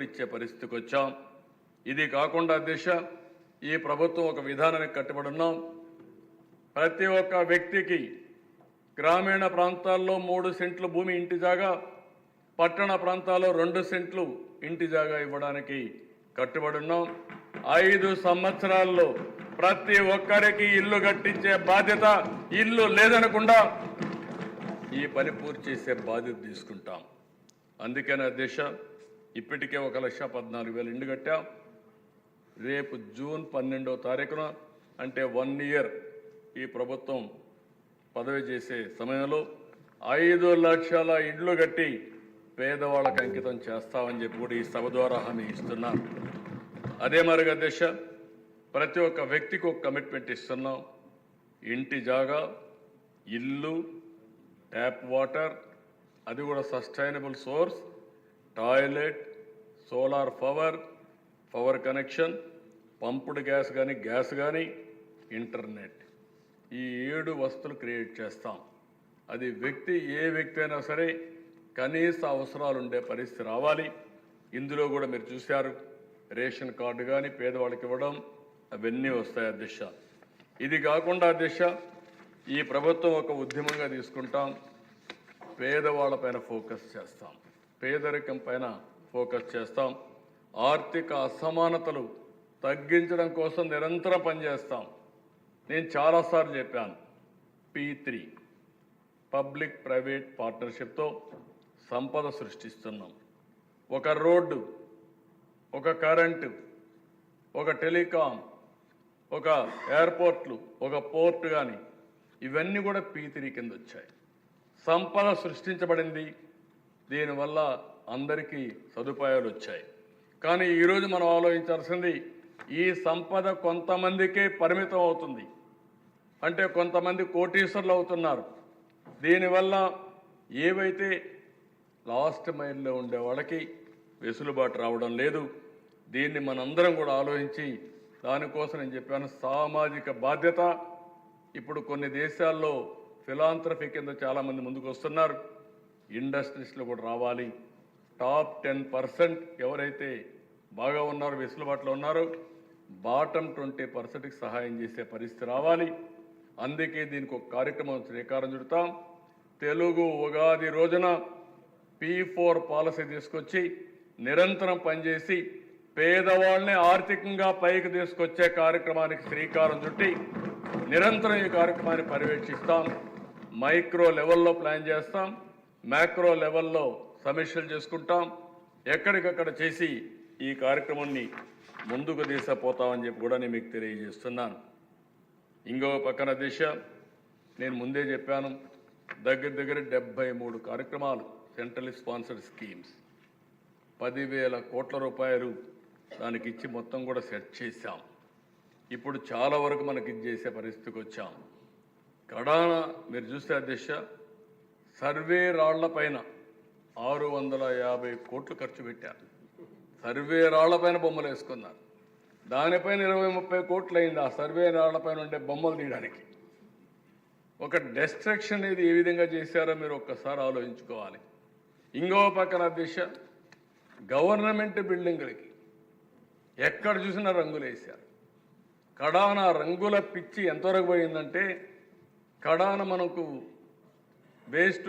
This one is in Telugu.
పిలుపునిచ్చే పరిస్థితికి వచ్చాం. ఇది కాకుండా దిశ ఈ ప్రభుత్వం ఒక విధానానికి కట్టుబడి ఉన్నాం ప్రతి ఒక్క వ్యక్తికి గ్రామీణ ప్రాంతాల్లో మూడు సెంట్లు భూమి ఇంటి జాగా పట్టణ ప్రాంతాల్లో రెండు సెంట్లు ఇంటి జాగా ఇవ్వడానికి కట్టుబడి ఉన్నాం ఐదు సంవత్సరాల్లో ప్రతి ఒక్కరికి ఇల్లు కట్టించే బాధ్యత ఇల్లు లేదనకుండా ఈ పని పూర్తి చేసే బాధ్యత తీసుకుంటాం. అందుకనే దిశ ఇప్పటికే ఒక లక్ష పద్నాలుగు వేలు ఇండు కట్టాం. రేపు జూన్ పన్నెండో తారీఖున అంటే వన్ ఇయర్ ఈ ప్రభుత్వం పదవి చేసే సమయంలో ఐదు లక్షల ఇండ్లు కట్టి పేదవాళ్ళకు అంకితం చేస్తామని చెప్పి కూడా ఈ సభ ద్వారా హామీ ఇస్తున్నాం. అదే మరుగు అధ్యక్ష ప్రతి ఒక్క వ్యక్తికి ఒక కమిట్మెంట్ ఇస్తున్నాం. ఇంటి జాగా ఇల్లు ట్యాప్ వాటర్ అది కూడా sustainable source toilet solar power power connection పంపుడు gas కానీ గ్యాస్ కానీ ఇంటర్నెట్. ఈ ఏడు వస్తువులు క్రియేట్ చేస్తాం. అది వ్యక్తి ఏ వ్యక్తి అయినా సరే కనీస అవసరాలు ఉండే పరిస్థితి రావాలి. ఇందులో కూడా మీరు చూశారు రేషన్ కార్డు కానీ పేదవాళ్ళకి ఇవ్వడం అవన్నీ వస్తాయి అధ్యక్ష ఇది కాకుండా అధ్యక్ష ఈ ప్రభుత్వం ఒక ఉద్యమంగా తీసుకుంటాం పేదవాళ్ళపైన ఫోకస్ చేస్తాం. పేదరికం పైన ఫోకస్ చేస్తాం. ఆర్థిక అసమానతలు తగ్గించడం కోసం నిరంతరం పనిచేస్తాం. నేను చాలాసార్లు చెప్పాను పీ త్రీ పబ్లిక్ ప్రైవేట్ పార్ట్నర్షిప్తో సంపద సృష్టిస్తున్నాం. ఒక రోడ్డు ఒక కరెంటు ఒక టెలికాం ఒక ఎయిర్పోర్ట్లు ఒక పోర్ట్ కానీ ఇవన్నీ కూడా పీ త్రీ కింద వచ్చాయి. సంపద సృష్టించబడింది దీనివల్ల అందరికీ సదుపాయాలు వచ్చాయి. కానీ ఈరోజు మనం ఆలోచించాల్సింది ఈ సంపద కొంతమందికే పరిమితం అవుతుంది. అంటే కొంతమంది కోటీశ్వర్లు అవుతున్నారు. దీనివల్ల ఏవైతే లాస్ట్ మైల్లో ఉండే వాళ్ళకి వెసులుబాటు రావడం లేదు దీన్ని మనందరం కూడా ఆలోచించి దానికోసం నేను చెప్పాను సామాజిక బాధ్యత. ఇప్పుడు కొన్ని దేశాల్లో ఫిలాంథ్రఫీ కింద చాలామంది ముందుకు వస్తున్నారు ఇండస్ట్రీస్లో కూడా రావాలి. టాప్ టెన్ పర్సెంట్ ఎవరైతే బాగా ఉన్నారో వెసులుబాటులో ఉన్నారో బాటం ట్వంటీ పర్సెంట్కి సహాయం చేసే పరిస్థితి రావాలి. అందుకే దీనికి ఒక కార్యక్రమం శ్రీకారం చుడతాం. తెలుగు ఉగాది రోజున పీ ఫోర్ పాలసీ తీసుకొచ్చి నిరంతరం పనిచేసి పేదవాళ్ళని ఆర్థికంగా పైకి తీసుకొచ్చే కార్యక్రమానికి శ్రీకారం చుట్టి నిరంతరం ఈ కార్యక్రమాన్ని పర్యవేక్షిస్తాం. మైక్రో లెవెల్లో ప్లాన్ చేస్తాం. మ్యాక్రో లెవెల్లో సమీక్షలు చేసుకుంటాం. ఎక్కడికక్కడ చేసి ఈ కార్యక్రమాన్ని ముందుకు తీసుకుపోతామని చెప్పి కూడా నేను మీకు తెలియజేస్తున్నాను. ఇంకో పక్కన దిశ నేను ముందే చెప్పాను. దగ్గర దగ్గర డెబ్బై మూడు కార్యక్రమాలు సెంట్రల్ స్పాన్సర్డ్ స్కీమ్స్ పదివేల కోట్ల రూపాయలు దానికి ఇచ్చి మొత్తం కూడా సెట్ చేశాం. ఇప్పుడు చాలా వరకు మనకి ఇది చేసే పరిస్థితికి వచ్చాం. కడాన మీరు చూస్తే అధ్యక్ష సర్వే రాళ్ళపైన ఆరు వందల యాభై కోట్లు ఖర్చు పెట్టారు సర్వే రాళ్ళపైన బొమ్మలు వేసుకున్నారు. దానిపైన ఇరవై ముప్పై కోట్లు అయింది ఆ సర్వే రాళ్ళపైన ఉండే బొమ్మలు తీయడానికి. ఒక డెస్ట్రక్షన్ అనేది ఏ విధంగా చేశారో మీరు ఒక్కసారి ఆలోచించుకోవాలి. ఇంకో పక్కన దిశ గవర్నమెంట్ బిల్డింగులకి ఎక్కడ చూసినా రంగులు వేశారు. కడాన రంగుల పిచ్చి ఎంతవరకు పోయిందంటే కడాన మనకు వేస్ట్